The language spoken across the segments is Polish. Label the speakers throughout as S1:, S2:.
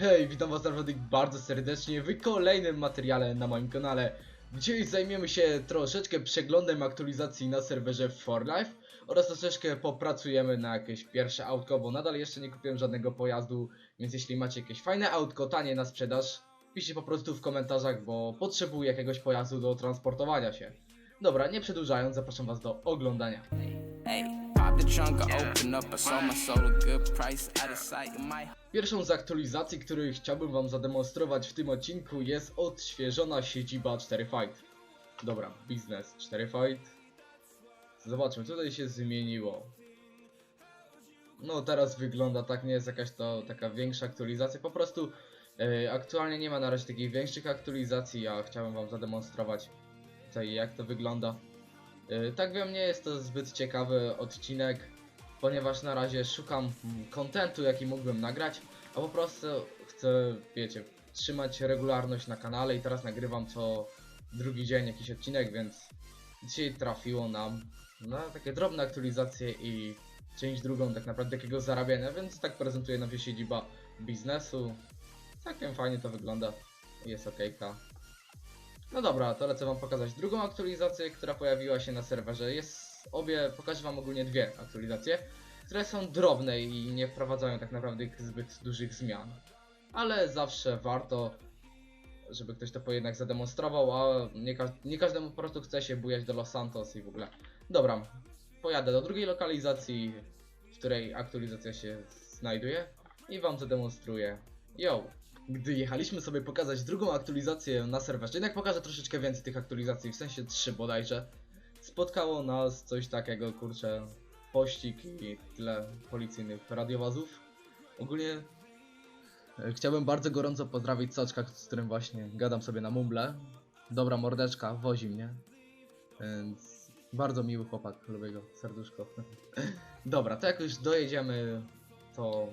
S1: Hej, witam was naprawdę bardzo serdecznie w kolejnym materiale na moim kanale. Dzisiaj zajmiemy się troszeczkę przeglądem aktualizacji na serwerze For Life oraz troszeczkę popracujemy na jakieś pierwsze autko, bo nadal jeszcze nie kupiłem żadnego pojazdu, więc jeśli macie jakieś fajne autko, tanie na sprzedaż, piszcie po prostu w komentarzach, bo potrzebuję jakiegoś pojazdu do transportowania się. Dobra, nie przedłużając, zapraszam was do oglądania. Pierwszą z aktualizacji, której chciałbym wam zademonstrować w tym odcinku jest odświeżona siedziba 4 Fight. Dobra, biznes 4 Fight. Zobaczmy, tutaj się zmieniło. No teraz wygląda tak, nie jest jakaś to taka większa aktualizacja, po prostu e, aktualnie nie ma na razie takich większych aktualizacji, ja chciałem wam zademonstrować tutaj jak to wygląda. E, tak wiem, nie jest to zbyt ciekawy odcinek, ponieważ na razie szukam kontentu, jaki mógłbym nagrać, a po prostu chcę, wiecie, trzymać regularność na kanale i teraz nagrywam co drugi dzień jakiś odcinek, więc dzisiaj trafiło nam na takie drobne aktualizacje i część drugą tak naprawdę takiego zarabiania, więc tak prezentuję nam siedziba biznesu. Całkiem fajnie to wygląda, jest okejka. No dobra, to lecę wam pokazać drugą aktualizację, która pojawiła się na serwerze. Jest obie, pokażę wam ogólnie dwie aktualizacje, które są drobne i nie wprowadzają tak naprawdę zbyt dużych zmian. Ale zawsze warto, żeby ktoś to jednak zademonstrował, a nie, ka nie każdemu po prostu chce się bujać do Los Santos i w ogóle. Dobra, pojadę do drugiej lokalizacji, w której aktualizacja się znajduje i wam zademonstruję. Yo! Gdy jechaliśmy sobie pokazać drugą aktualizację na serwerze, jednak pokażę troszeczkę więcej tych aktualizacji, w sensie trzy bodajże, spotkało nas coś takiego, kurczę, pościg i tyle policyjnych radiowazów. Ogólnie e, chciałbym bardzo gorąco pozdrowić Soczka, z którym właśnie gadam sobie na mumble. Dobra mordeczka, wozi mnie. Więc bardzo miły chłopak, lubię go, serduszko. Dobra, to jak już dojedziemy, to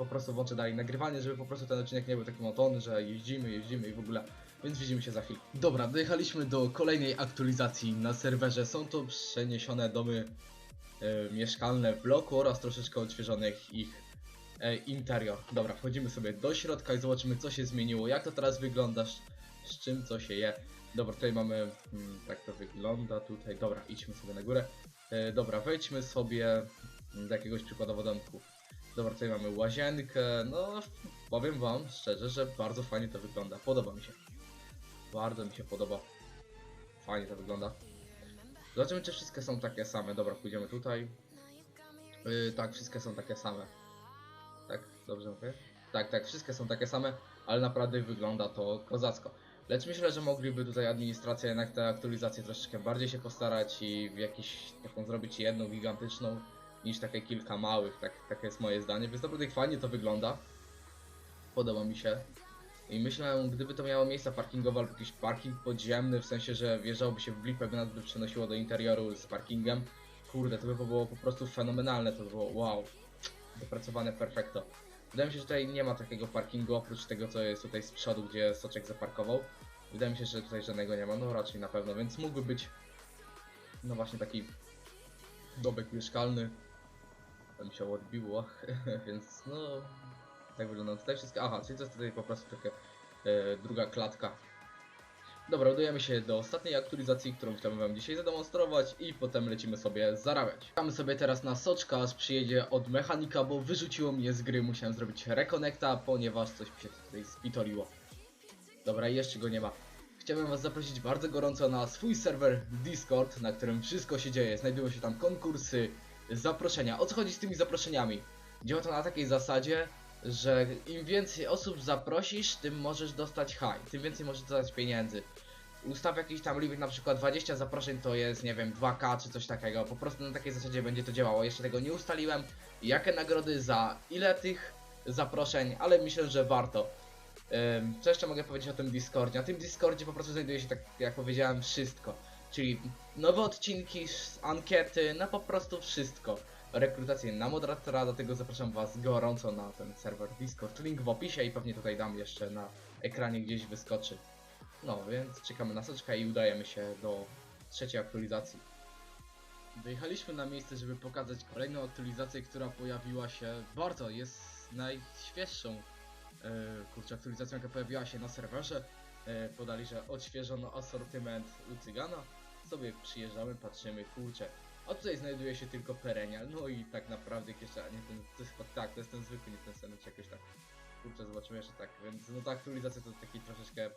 S1: po prostu włączę dalej nagrywanie, żeby po prostu ten odcinek nie był taki monotony, że jeździmy, jeździmy i w ogóle. Więc widzimy się za chwilę. Dobra, dojechaliśmy do kolejnej aktualizacji na serwerze. Są to przeniesione domy e, mieszkalne w bloku oraz troszeczkę odświeżonych ich e, interior. Dobra, wchodzimy sobie do środka i zobaczymy co się zmieniło, jak to teraz wygląda, z, czym co się je. Dobra, tutaj mamy, mm, tak to wygląda tutaj, dobra, idźmy sobie na górę. E, dobra, wejdźmy sobie do jakiegoś przykładowo domku. Dobra, tutaj mamy łazienkę, no powiem wam szczerze, że bardzo fajnie to wygląda, podoba mi się. Bardzo mi się podoba. Fajnie to wygląda. Zobaczymy, czy wszystkie są takie same. Dobra, pójdziemy tutaj. Yy, tak, wszystkie są takie same. Tak, dobrze mówię? Tak, tak, wszystkie są takie same, ale naprawdę wygląda to kozacko. Lecz myślę, że mogliby tutaj administracja jednak te aktualizacje troszeczkę bardziej się postarać i w jakiś taką zrobić jedną gigantyczną niż takie kilka małych, tak, takie jest moje zdanie, więc naprawdę fajnie to wygląda. Podoba mi się. I myślę, gdyby to miało miejsce parkingowe albo jakiś parking podziemny, w sensie, że wjeżdżałoby się w blipę, nas by przenosiło do interioru z parkingem, kurde, to by było po prostu fenomenalne, to by było wow, dopracowane perfekto. Wydaje mi się, że tutaj nie ma takiego parkingu, oprócz tego, co jest tutaj z przodu, gdzie Soczek zaparkował. Wydaje mi się, że tutaj żadnego nie ma, no raczej na pewno, więc mógłby być, no właśnie taki dobek mieszkalny. Mi się odbiło, więc no, tak wygląda tutaj wszystko. Aha, czyli to jest tutaj po prostu taka e, druga klatka. Dobra, udajemy się do ostatniej aktualizacji, którą chciałbym wam dzisiaj zademonstrować i potem lecimy sobie zarabiać. Czekamy sobie teraz na Soczka, aż przyjedzie od mechanika, bo wyrzuciło mnie z gry, musiałem zrobić rekonekta, ponieważ coś mi się tutaj spitoliło. Dobra, jeszcze go nie ma. Chciałbym was zaprosić bardzo gorąco na swój serwer Discord, na którym wszystko się dzieje. Znajdują się tam konkursy, zaproszenia. O co chodzi z tymi zaproszeniami? Działa to na takiej zasadzie, że im więcej osób zaprosisz, tym możesz dostać hajs, tym więcej możesz dostać pieniędzy. Ustaw jakiś tam limit, na przykład 20 zaproszeń to jest, nie wiem, 2k czy coś takiego. Po prostu na takiej zasadzie będzie to działało. Jeszcze tego nie ustaliłem. Jakie nagrody za ile tych zaproszeń, ale myślę, że warto. Co jeszcze mogę powiedzieć o tym Discordzie? Na tym Discordzie po prostu znajduje się, tak jak powiedziałem, wszystko. Czyli nowe odcinki, s- ankiety, no po prostu wszystko. Rekrutację na moderatora, dlatego zapraszam was gorąco na ten serwer Discord. Link w opisie i pewnie tutaj dam jeszcze na ekranie gdzieś wyskoczy. No więc czekamy na soczka i udajemy się do trzeciej aktualizacji. Wyjechaliśmy na miejsce, żeby pokazać kolejną aktualizację, która pojawiła się bardzo, jest najświeższą e, kurczę, aktualizacją jaka pojawiła się na serwerze, e, podali, że odświeżono asortyment u Cygana, sobie przyjeżdżamy, patrzymy, kurczę, a tutaj znajduje się tylko perenial, no i tak naprawdę jeszcze, nie ten, to jest, tak, to jest ten zwykły, nie ten sen, czy jakoś tak, kurczę, zobaczymy jeszcze tak, więc no ta aktualizacja to taki troszeczkę,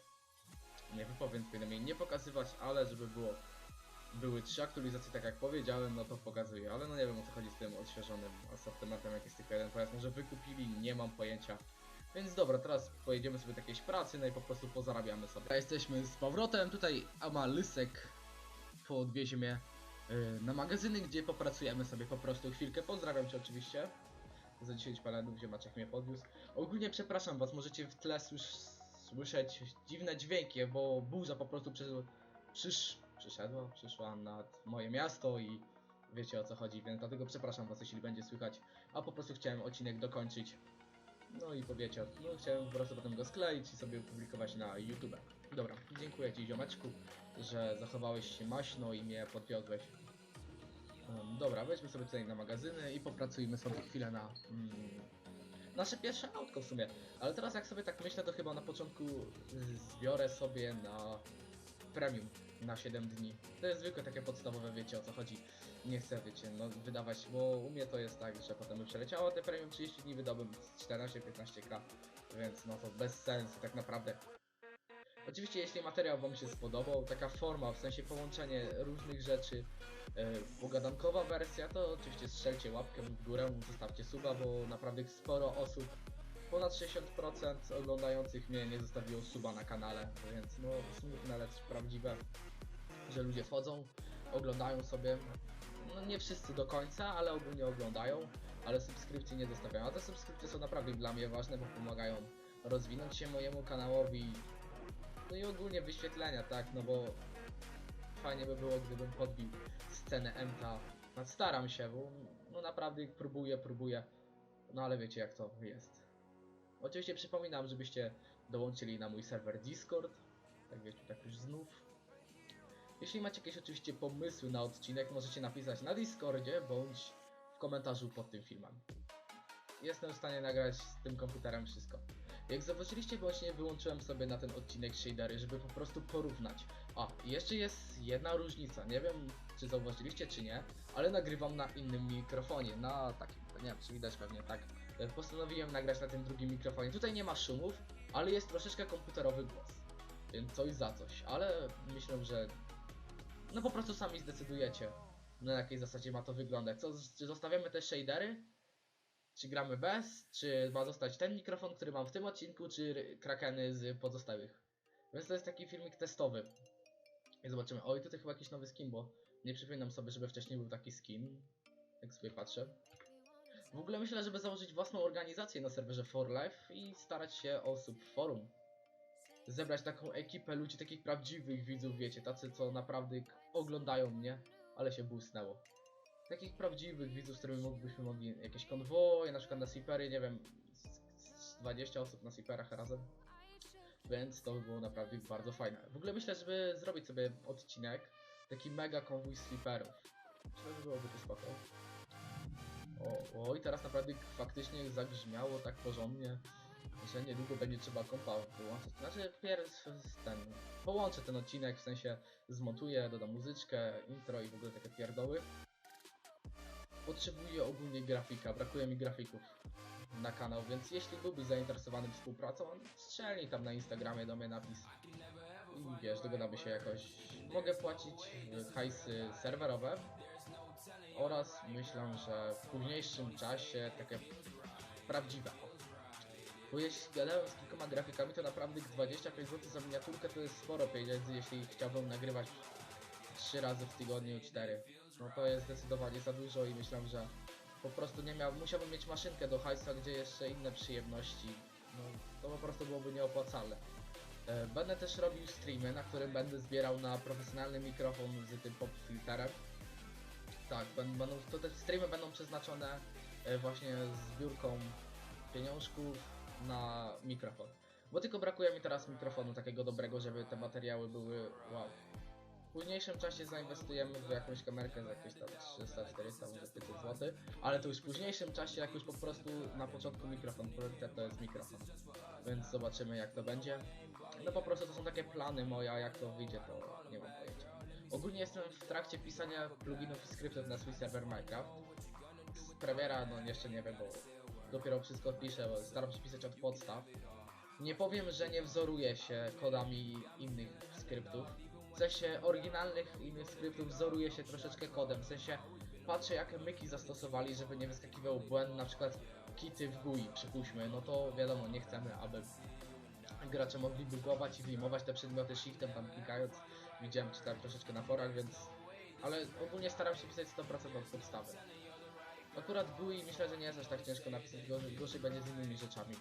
S1: nie wypowiem, powinien jej nie pokazywać, ale żeby było, były trzy aktualizacje, tak jak powiedziałem, no to pokazuję, ale no nie wiem o co chodzi z tym odświeżonym asortymentem, jak jest tylko jeden pojazd, może wykupili, nie mam pojęcia, więc dobra, teraz pojedziemy sobie do jakiejś pracy, no i po prostu pozarabiamy sobie. A Jesteśmy z powrotem, tutaj Ama Lysek podwiezie mnie y, na magazyny, gdzie popracujemy sobie po prostu chwilkę. Pozdrawiam Cię oczywiście. Za 10 palenów ziemaczek mnie podwiózł. Ogólnie przepraszam Was, możecie w tle słysz, słyszeć dziwne dźwięki, bo burza po prostu przy, przysz, przyszedła, przyszła nad moje miasto i wiecie o co chodzi, więc dlatego przepraszam Was, jeśli będzie słychać. A po prostu chciałem odcinek dokończyć. No i powiecie, no chciałem po prostu potem go skleić i sobie opublikować na YouTube. Dobra, dziękuję Ci ziomeczku, że zachowałeś się maśno i mnie podwiodłeś. Um, dobra, weźmy sobie tutaj na magazyny i popracujmy sobie chwilę na mm, nasze pierwsze autko w sumie. Ale teraz jak sobie tak myślę, to chyba na początku zbiorę sobie na premium na 7 dni. To jest zwykłe takie podstawowe, wiecie o co chodzi. Nie chcę, wiecie, no wydawać, bo u mnie to jest tak, że potem by przeleciało te premium 30 dni, wydałbym 14-15k, więc no to bez sensu tak naprawdę. Oczywiście jeśli materiał Wam się spodobał, taka forma, w sensie połączenie różnych rzeczy, e, pogadankowa wersja, to oczywiście strzelcie łapkę w górę, zostawcie suba, bo naprawdę sporo osób, ponad 60% oglądających mnie nie zostawiło suba na kanale, więc no smutne, lecz prawdziwe, że ludzie wchodzą, oglądają sobie, no nie wszyscy do końca, ale ogólnie oglądają, ale subskrypcji nie zostawiają, a te subskrypcje są naprawdę dla mnie ważne, bo pomagają rozwinąć się mojemu kanałowi, no i ogólnie wyświetlenia, tak, no bo fajnie by było, gdybym podbił scenę MTA. No, staram się, bo no naprawdę próbuję, próbuję, no ale wiecie jak to jest. Oczywiście przypominam, żebyście dołączyli na mój serwer Discord, tak wiecie, tak już znów. Jeśli macie jakieś oczywiście pomysły na odcinek, możecie napisać na Discordzie bądź w komentarzu pod tym filmem. Jestem w stanie nagrać z tym komputerem wszystko. Jak zauważyliście, właśnie wyłączyłem sobie na ten odcinek shadery, żeby po prostu porównać. A, jeszcze jest jedna różnica, nie wiem czy zauważyliście czy nie, ale nagrywam na innym mikrofonie, na takim, nie wiem czy widać pewnie tak. E, Postanowiłem nagrać na tym drugim mikrofonie. Tutaj nie ma szumów, ale jest troszeczkę komputerowy głos. Więc coś za coś, ale myślę, że no po prostu sami zdecydujecie na jakiej zasadzie ma to wyglądać. Co, czy zostawiamy te shadery? Czy gramy bez? Czy ma zostać ten mikrofon, który mam w tym odcinku, czy krakeny z pozostałych? Więc to jest taki filmik testowy. I zobaczymy. Oj, tutaj chyba jakiś nowy skin, bo nie przypominam sobie, żeby wcześniej był taki skin. Jak sobie patrzę. W ogóle myślę, żeby założyć własną organizację na serwerze For Life i starać się o subforum. Zebrać taką ekipę ludzi, takich prawdziwych widzów, wiecie, tacy co naprawdę oglądają mnie, ale się błysnęło takich prawdziwych widzów, z którymi mógłbyśmy mogli jakieś konwoje, na przykład na Sipery, nie wiem, z- z 20 osób na Siperach razem. Więc to by było naprawdę bardzo fajne. W ogóle myślę, żeby zrobić sobie odcinek, taki mega konwój Sweeperów. Myślę, że byłoby to spoko. O, o, i teraz naprawdę faktycznie zagrzmiało tak porządnie, że niedługo będzie trzeba kompa wyłączyć. Znaczy, pierwszy ten, połączę ten odcinek, w sensie zmontuję, dodam muzyczkę, intro i w ogóle takie pierdoły. Potrzebuję ogólnie grafika, brakuje mi grafików na kanał, więc jeśli byłbyś zainteresowany współpracą, strzelnij tam na Instagramie do mnie napis i wiesz, dogadamy się jakoś. Mogę płacić y, hajsy serwerowe oraz myślę, że w późniejszym czasie takie prawdziwe. Bo jeśli gadałem z kilkoma grafikami, to naprawdę 25 zł za miniaturkę to jest sporo pieniędzy, jeśli chciałbym nagrywać 3 razy w tygodniu, 4. No to jest zdecydowanie za dużo i myślę, że po prostu nie miał, musiałbym mieć maszynkę do hajsa, gdzie jeszcze inne przyjemności. No to po prostu byłoby nieopłacalne. E, Będę też robił streamy, na którym będę zbierał na profesjonalny mikrofon z tym pop filterem. Tak, będą, to te streamy będą przeznaczone e, właśnie zbiórką pieniążków na mikrofon. Bo tylko brakuje mi teraz mikrofonu takiego dobrego, żeby te materiały były wow. Późniejszym czasie zainwestujemy w jakąś kamerkę za jakieś tam 300-400, może 500 zł, ale to już w późniejszym czasie, jak już po prostu na początku mikrofon, priorytet to jest mikrofon. Więc zobaczymy jak to będzie. No po prostu to są takie plany moje, a jak to wyjdzie to nie mam pojęcia. Ogólnie jestem w trakcie pisania pluginów i skryptów na swój serwer Minecraft. Z premiera no jeszcze nie wiem, bo dopiero wszystko piszę, bo staram się pisać od podstaw. Nie powiem, że nie wzoruję się kodami innych skryptów. W sensie oryginalnych innych skryptów wzoruję się troszeczkę kodem. W sensie patrzę jakie myki zastosowali, żeby nie wyskakiwał błęd, na przykład kity w GUI, przypuśćmy, no to wiadomo, nie chcemy, aby gracze mogli bugować i wyjmować te przedmioty shiftem tam klikając. Widziałem czy tak troszeczkę na forach, więc... Ale ogólnie staram się pisać 100% od podstawy. Akurat GUI myślę, że nie jest aż tak ciężko napisać, gorzej, gorzej będzie z innymi rzeczami.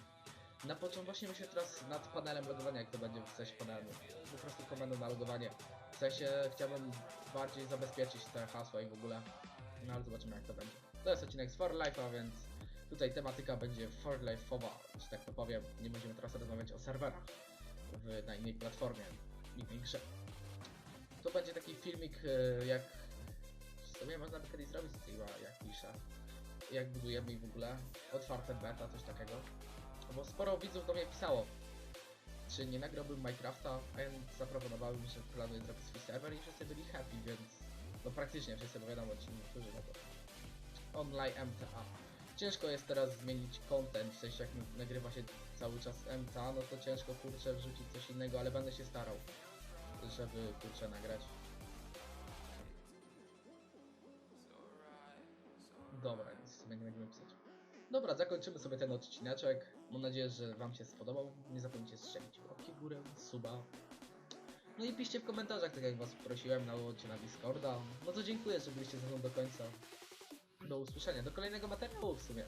S1: Na początku właśnie myślę teraz nad panelem logowania, jak to będzie w sensie panelu. Po prostu komendą na logowanie. W sensie chciałbym bardziej zabezpieczyć te hasła i w ogóle. No ale zobaczymy jak to będzie. To jest odcinek z For Life'a, więc tutaj tematyka będzie For Life'owa, że tak to powiem. Nie będziemy teraz rozmawiać o serwerach w, na innej platformie, innej grze. To będzie taki filmik e, jak... W sumie można by kiedyś zrobić z jak piszę. Jak budujemy i w ogóle. Otwarte beta, coś takiego. Sporo widzów do mnie pisało, czy nie nagrałbym Minecrafta, a ja zaproponowałem, że planuję zrobić swój serwer i wszyscy byli happy, więc no praktycznie wszyscy, bo wiadomo, ci niektórzy no to online MTA. Ciężko jest teraz zmienić content, w sensie jak nagrywa się cały czas MTA, no to ciężko kurczę wrzucić coś innego, ale będę się starał, żeby kurczę nagrać. Dobra, nic nie będziemy pisać. Dobra, zakończymy sobie ten odcineczek. Mam nadzieję, że Wam się spodobał. Nie zapomnijcie strzelić łapki górę, suba. No i piszcie w komentarzach, tak jak Was prosiłem, nałożcie na Discorda. No to dziękuję, że byliście ze mną do końca. Do usłyszenia, do kolejnego materiału w sumie.